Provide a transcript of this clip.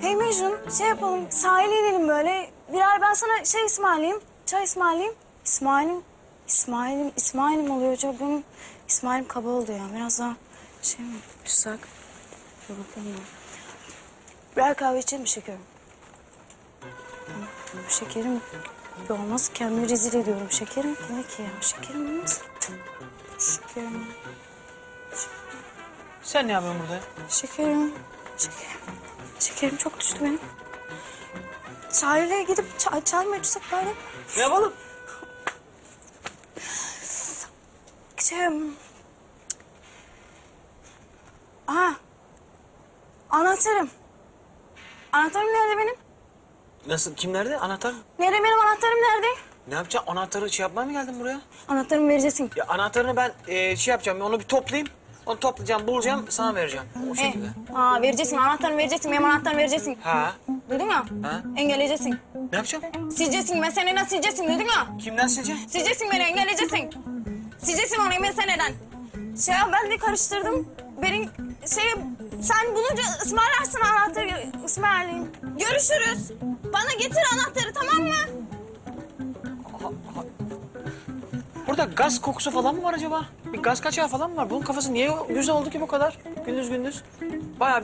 Hey Mecnun şey yapalım sahile inelim böyle. Birer ben sana şey ısmarlayayım. Çay ısmarlayayım. İsmail'im, İsmail'im, İsmail'im oluyor acaba benim. İsmail'im kaba oldu ya. Biraz daha şey mi yapsak? Dur bakalım ya. Birer kahve içelim mi şekerim? Hı, Şekerim olmaz. Kendimi rezil ediyorum. Şekerim ne ki ya? Şekerim olmaz. Şekerim. Sen ne yapıyorsun burada? Şekerim, şekerim, şekerim çok düştü benim. Sahile gidip çay, çay mı içsek böyle? Ne yapalım? Şey... Aha, anahtarım. Anahtarım nerede benim? Nasıl? Kim nerede? Anahtar? Nerede benim anahtarım nerede? Ne yapacaksın? Anahtarı şey yapmaya mı geldin buraya? Anahtarımı vereceksin. Ya anahtarını ben e, şey yapacağım. Onu bir toplayayım. Onu toplayacağım, bulacağım, sana vereceğim. O E, şekilde. aa, vereceksin, anahtarımı vereceksin, benim anahtarımı vereceksin. Ha? Duydun mu? Ha? Engelleyeceksin. Ne yapacağım? Sileceksin, meseleden sileceksin, duydun mu? Kimden sileceğim? Sileceksin beni, engelleyeceksin. Sileceksin onu meseleden. Şey ya ben de karıştırdım. Benim şey sen bulunca ısmarlarsın anahtarı ısmarlayayım. Görüşürüz. Bana getir anahtarı tamam mı? Burada gaz kokusu falan mı var acaba? Bir gaz kaçağı falan mı var? Bunun kafası niye güzel oldu ki bu kadar? Gündüz gündüz. Bayağı